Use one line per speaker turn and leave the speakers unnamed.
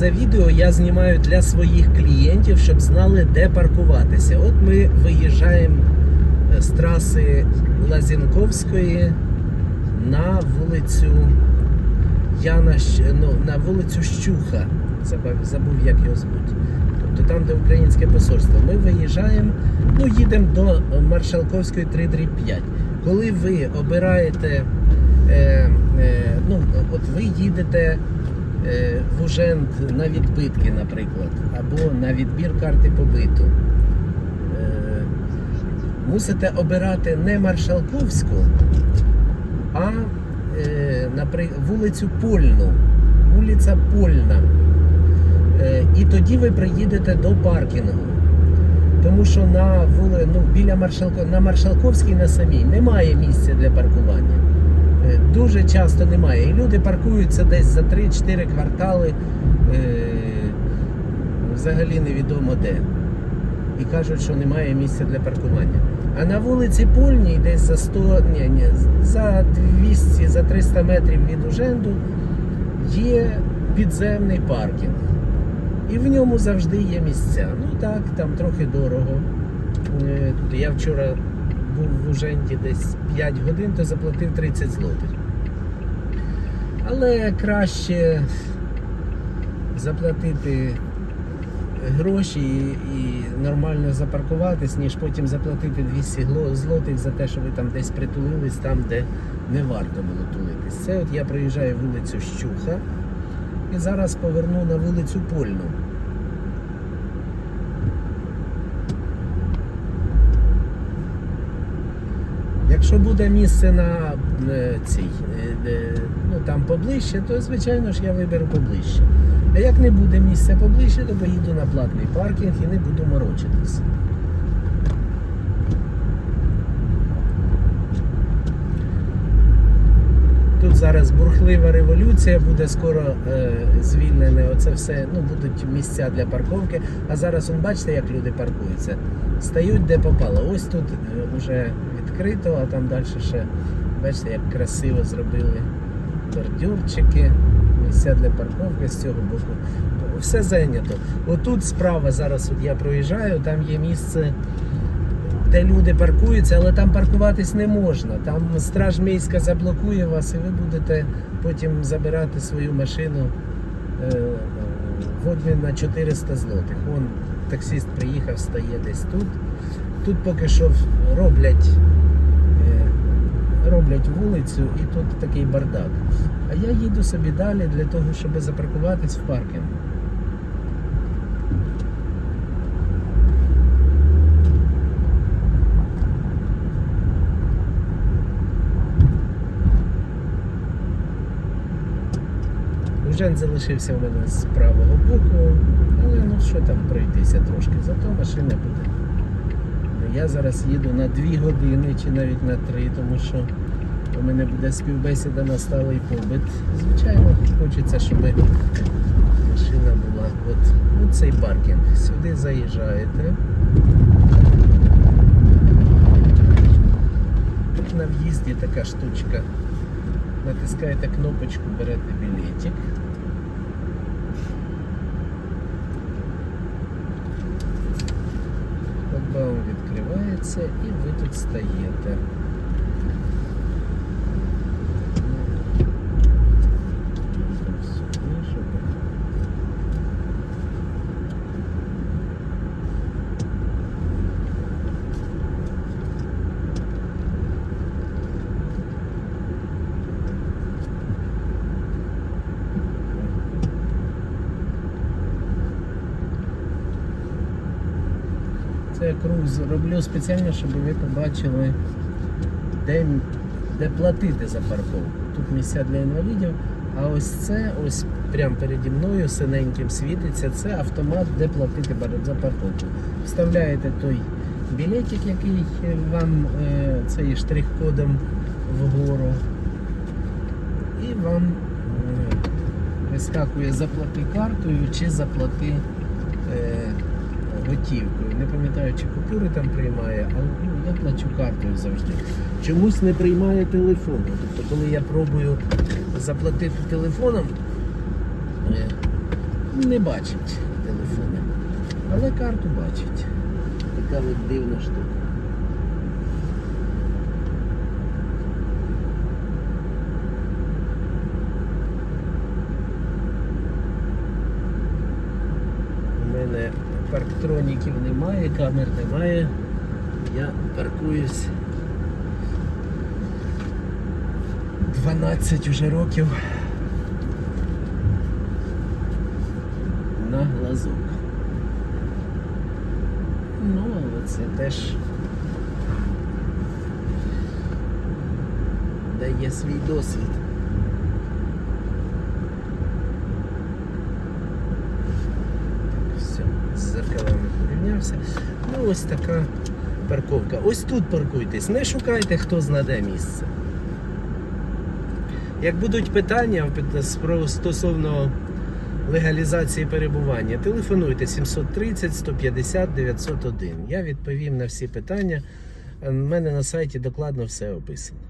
за відео я знімаю для своїх клієнтів, щоб знали, де паркуватися. От ми виїжджаємо е, з траси Лазінковської на вулицю Яна ну, на вулицю Щуха. Забув, як його звуть. Тобто там, де українське посольство. Ми виїжджаємо, ну їдемо до Маршалковської 3 5. Коли ви обираєте, е, е, ну, от ви їдете в Ужент на відбитки, наприклад, або на відбір карти побиту. Е, мусите обирати не Маршалковську, а е, вулицю Польну. Вулиця Польна. Е, і тоді ви приїдете до паркінгу. Тому що на ну, біля Маршалко, на Маршалковській на самій немає місця для паркування. Е, Дуже часто немає. І люди паркуються десь за 3-4 квартали, е, взагалі невідомо де. І кажуть, що немає місця для паркування. А на вулиці Польній, десь за 100, ні, ні, за 200, за 300 метрів від Уженду є підземний паркінг. І в ньому завжди є місця. Ну так, там трохи дорого. Е, Я вчора був в Уженді десь 5 годин, то заплатив 30 злотих. Але краще заплатити гроші і, і нормально запаркуватись, ніж потім заплатити 200 злотих за те, що ви там десь притулились, там, де не варто було тулитись. Це от я проїжджаю вулицю Щуха і зараз поверну на вулицю Польну. Якщо буде місце на е, цій, е, ну там поближче, то звичайно ж я виберу поближче. А як не буде місця поближче, то поїду на платний паркінг і не буду морочитись. Зараз бурхлива революція, буде скоро е, звільнене оце все. Ну, будуть місця для парковки. А зараз, он, бачите, як люди паркуються. Стають де попало. Ось тут вже відкрито, а там далі ще, бачите, як красиво зробили бордюрчики, місця для парковки з цього боку. Все зайнято. Отут справа зараз от я проїжджаю, там є місце де люди паркуються, але там паркуватись не можна. Там страж міська заблокує вас, і ви будете потім забирати свою машину е, в обмін на 400 злотих. Вон таксист приїхав, стає десь тут. Тут поки що роблять, е, роблять вулицю і тут такий бардак. А я їду собі далі для того, щоб запаркуватись в паркінгу. Ужен залишився у мене з правого боку, але ну що там пройтися трошки, зато машина буде. Я зараз їду на 2 години чи навіть на 3, тому що у мене буде співбесіда на сталий побит. Звичайно, хочеться, щоб машина була. От, от цей паркінг. Сюди заїжджаєте. Тут на в'їзді така штучка. Натискаєте кнопочку, берете білетик. Відкривається і ви тут стаєте. Так, сюди, щоб- Я круг роблю спеціально, щоб ви побачили, де, де платити за парковку. Тут місця для інвалідів, а ось це, ось прямо переді мною синеньким світиться, це автомат, де платити за парковку. Вставляєте той білетик, який вам е, цей штрих-кодом вгору. І вам е, вискакує заплати картою чи заплати е, готівкою. Не пам'ятаю, чи купюри там приймає, але ну, я плачу картою завжди. Чомусь не приймає телефону. Тобто, коли я пробую заплатити телефоном, е, не бачить телефони, але карту бачить. Така от дивна штука. У мене парктроніків немає, камер немає. Я паркуюсь 12 уже років на глазок. Ну, але це теж дає свій досвід. Все, з зеркалами порівнявся. Ну, ось така парковка. Ось тут паркуйтесь, не шукайте, хто знаде місце. Як будуть питання стосовно легалізації перебування, телефонуйте 730 150 901. Я відповім на всі питання. У мене на сайті докладно все описано.